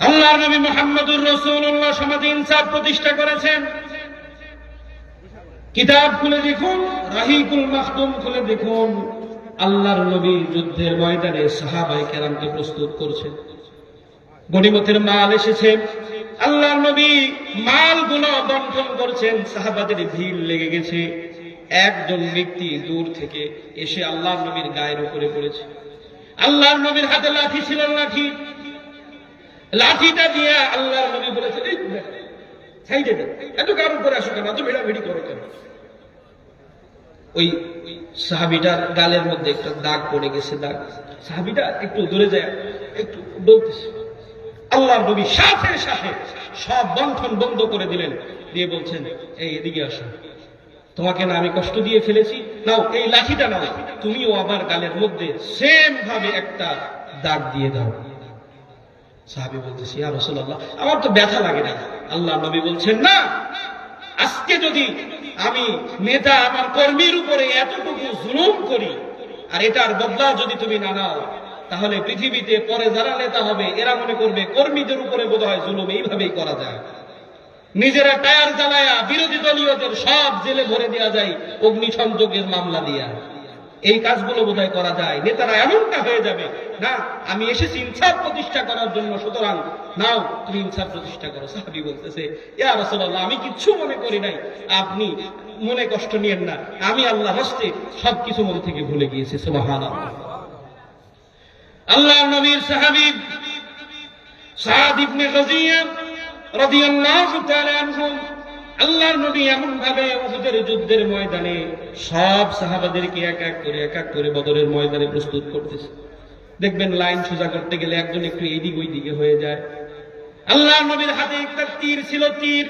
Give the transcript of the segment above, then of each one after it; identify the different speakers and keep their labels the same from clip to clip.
Speaker 1: আল্লাহ নবী মোহাম্মদুর রসুল্লাহ সমাজে ইনসাফ প্রতিষ্ঠা করেছেন। কিতাব খুলে দেখুন, রাহিকুল মাহতুম খুলে দেখুন। আল্লাহর নবী যুদ্ধের ময়দানে সাহাবাই কেরামকে প্রস্তুত করছেন। গণিমতের মাল এসেছে। আল্লাহর নবী মালগুলো বন্টন করছেন। সাহাবাদের ভিড় লেগে গেছে। একজন ব্যক্তি দূর থেকে এসে আল্লাহর নবীর গায়ের উপরে পড়েছে। আল্লাহর নবীর হাতে লাঠি ছিল লাঠি লাঠিটা দিয়ে আল্লাহর নবী বলেছে "এই, সাইডে দেন এত কার উপরে আসো কেন? এত ভিড়াভিড়ি করো কেন? ওই সাহাবিটার গালের মধ্যে একটা দাগ পড়ে গেছে দাগ। সাহাবিটা একটু দূরে যায় একটু ডলতেছে আল্লাহর নবী সাথে সাথে সব বন্ধন বন্ধ করে দিলেন। দিয়ে বলছেন এই এদিকে আসো। তোমাকে না আমি কষ্ট দিয়ে ফেলেছি নাও এই লাঠিটা নাও। তুমিও আমার গালের মধ্যে সেম ভাবে একটা দাগ দিয়ে দাও। সাহাবি বলতেছি, ইয়া রাসূলুল্লাহ, আমার তো ব্যথা লাগে না। আল্লাহ নবী বলছেন, না, আজকে যদি আমি নেতা আমার কর্মীর উপরে এতটুকু জুলুম করি, আর এটার বদলা যদি তুমি না নাও, তাহলে পৃথিবীতে পরে যারা নেতা হবে, এরা মনে করবে কর্মীদের উপরে বোধ হয় জুলুম এইভাবেই করা যায়। নিজেরা টায়ার জ্বালায়া বিরোধী দলীয়দের সব জেলে ভরে দেওয়া যায়, অগ্নিসংযোগের মামলা দিয়া। এই কাজগুলো বোধহয় করা যায়। নেতারা এমনটা হয়ে যাবে, না, আমি এসেছি ইনসাফ প্রতিষ্ঠা করার জন্য, সুতরাং নাও, তুমি ইনসাফ প্রতিষ্ঠা করো। সাহাবি বলতেছে, ইয়া রাসূলুল্লাহ, আমি কিচ্ছু মনে করি নাই। আপনি মনে কষ্ট নিয়েন না। আমি আল্লাহ হস্তে সবকিছু মন থেকে ভুলে গিয়েছি, সুবহানাল্লাহ। আল্লাহ নবীর সাহাবী সাদ ইবনে গাজিয়া রাদিয়াল্লাহু তাআলা আনহু আল্লাহর নবী এমন ভাবে উহুদের যুদ্ধের ময়দানে সব সাহাবাদেরকে এক এক করে, এক এক করে বদরের ময়দানে প্রস্তুত করতেছে। দেখবেন লাইন সোজা করতে গেলে একজন একটু এইদিক ওই দিকে হয়ে যায়। আল্লাহর নবীর হাতে একটা তীর ছিল, তীর।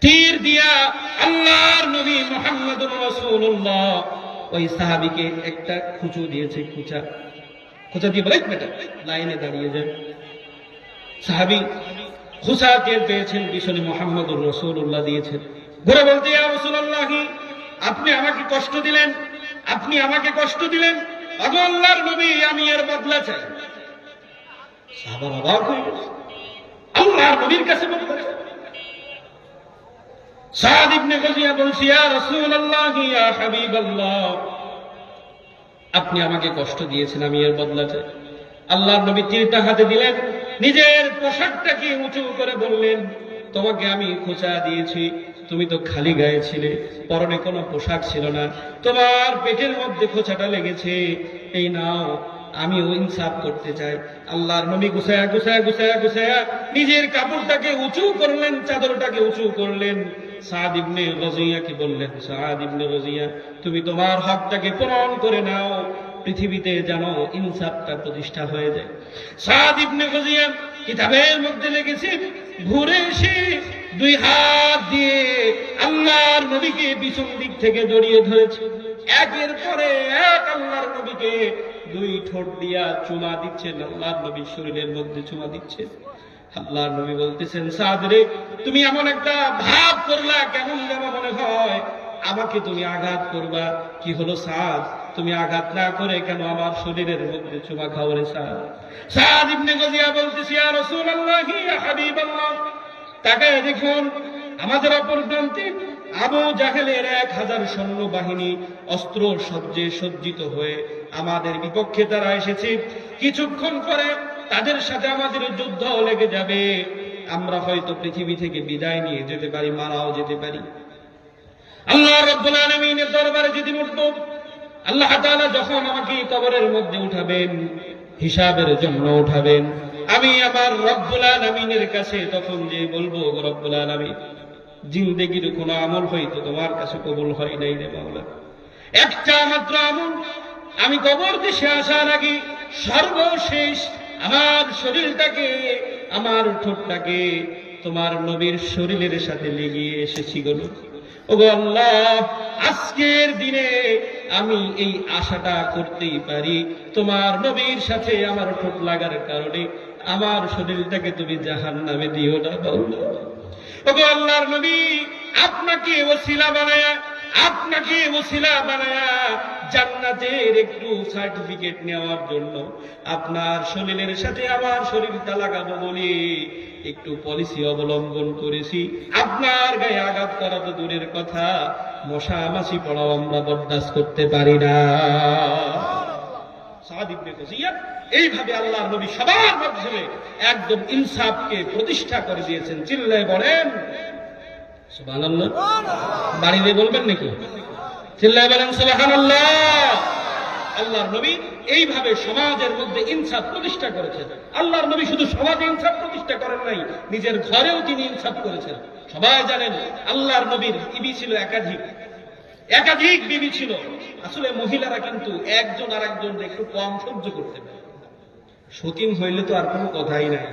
Speaker 1: তীর দিয়া আল্লাহর নবী মোহাম্মদুর রাসূলুল্লাহ ওই সাহাবিকে একটা খুঁচু দিয়েছে, খুঁচা। খুঁচা দিয়ে বলে "এই বেটা লাইনে দাঁড়িয়ে যায় সাহাবি আপনি আমাকে কষ্ট দিলেন, আপনি আমাকে কষ্ট দিলেন নবী আমি এর বদলা চাই। আল্লাহর নবীর কাছে আপনি আমাকে কষ্ট দিয়েছেন, আমি এর বদলা চাই। আল্লাহর নবী তীরটা হাতে দিলেন, নিজের পোশাকটাকে উঁচু করে বললেন, তোমাকে আমি খোঁচা দিয়েছি, তুমি তো খালি গায়ে ছিলে, পরনে কোনো পোশাক ছিল না, তোমার পেটের মধ্যে খোঁচাটা লেগেছে, এই নাও আমি আমিও ইনসাফ করতে চাই। আল্লাহর নবী গুছায়া গুছায়া গুছায়া গুছায়া নিজের কাপড়টাকে উঁচু করলেন, চাদরটাকে উঁচু করলেন। সাদ ইবনে রজিয়াকে বললেন? সাদ ইবনে রজিয়া তুমি তোমার হকটাকে পূরণ করে নাও, পৃথিবীতে যেন ইনসাফটা প্রতিষ্ঠা হয়ে যায়। সাদ ইবনে গজিয়া কিতাবের মধ্যে লেগেছে ঘুরে এসে দুই হাত দিয়ে আল্লাহর নবীকে পিছন দিক থেকে জড়িয়ে ধরেছে। একের পরে এক আল্লাহর নবীকে দুই ঠোঁট দিয়া চুমা দিচ্ছেন, আল্লাহর নবীর শরীরের মধ্যে চুমা দিচ্ছেন। আল্লাহর নবী বলতেছেন, সাদ রে, তুমি এমন একটা ভাব করলা, কেমন যেন মনে হয়, আমাকে তুমি আঘাত করবা। কি হলো সাদ? তুমি আঘাত না করে কেন আমার শরীরের মধ্যে চুমা খাও রে সাদ? ইবনে গজিয়া বলতেছি, ইয়া রাসূলুল্লাহি হাবিবাল্লাহ। তাকায় দেখুন, আমাদের অপর প্রান্তে আবু জাহেলের এক হাজার সৈন্য বাহিনী অস্ত্র সজ্জে সজ্জিত হয়ে আমাদের বিপক্ষে তারা এসেছে। কিছুক্ষণ পরে তাদের সাথে আমাদের যুদ্ধ লেগে যাবে। আমরা হয়তো পৃথিবী থেকে বিদায় নিয়ে যেতে পারি, মারাও যেতে পারি। আল্লাহ রব্বুল আলমিনের দরবারে যেদিন উঠব, আল্লাহ তাআলা যখন আমাকে কবরের মধ্যে উঠাবেন, হিসাবের জন্য উঠাবেন, আমি আমার রব্বুল আলমিনের কাছে তখন যে বলব "গো রব্বুল আলমিন, জিন্দেগির কোনো আমল হয়তো তোমার কাছে কবুল হয় নাই রে মাওলা একটা মাত্র আমল, আমি কবর দেশে আসার আগে সর্বশেষ আমার শরীরটাকে, আমার ঠোঁটটাকে তোমার নবীর শরীরের সাথে লেগিয়ে এসেছি গো ওগো আল্লাহ, আজকের দিনে আমি এই আশাটা করতেই পারি, তোমার নবীর সাথে আমার ঠোঁট লাগার কারণে আমার শরীরটাকে তুমি জাহান নামে দিও না বাউলা ওগো আল্লাহর নবী, আপনাকে ওসিলা বানায়া আপনাকে ওসিলা বানায়া জান্নাতের একটু সার্টিফিকেট নেওয়ার জন্য আপনার শরীরের সাথে আমার শরীরটা লাগাবো বলি একটু পলিসি অবলম্বন করেছি। আপনার গায়ে আঘাত করা তো দূরের কথা, মশা মাছি পড়াও আমরা বরদাস্ত করতে পারি না। এইভাবে আল্লাহর নবী সবার মাধ্যমে একদম ইনসাফকে প্রতিষ্ঠা করে দিয়েছেন। চিল্লায় বলেন সমাজের মধ্যে ইনসাফ প্রতিষ্ঠা করেছেন। আল্লাহর নবী শুধু ইনসাফ প্রতিষ্ঠা নাই, নিজের ঘরেও তিনি ইনসাফ করেছেন। সবাই জানেন, আল্লাহর নবীর ইবি ছিল একাধিক। একাধিক বিবি ছিল। আসলে মহিলারা কিন্তু একজন আর একজন একটু কম সহ্য করতে পারে। সতীন হইলে তো আর কোনো কথাই নাই।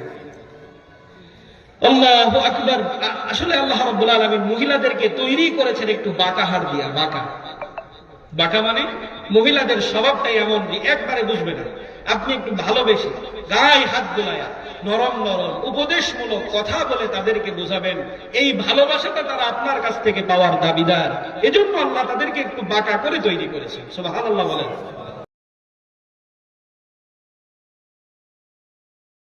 Speaker 1: আসলে আল্লাহ রব্বুল মহিলাদেরকে তৈরি করেছেন একটু বাঁকা হার দিয়া, বাঁকা। বাঁকা মানে মহিলাদের স্বভাবটাই এমন যে একবারে বুঝবে না। আপনি একটু ভালোবেসে গায়ে হাত গোলায়া নরম নরম, উপদেশমূলক কথা বলে তাদেরকে বোঝাবেন। এই ভালোবাসাটা তারা আপনার কাছ থেকে পাওয়ার দাবিদার। এজন্য আল্লাহ তাদেরকে একটু বাঁকা করে তৈরি করেছেন। সোভান আল্লাহ বলেন।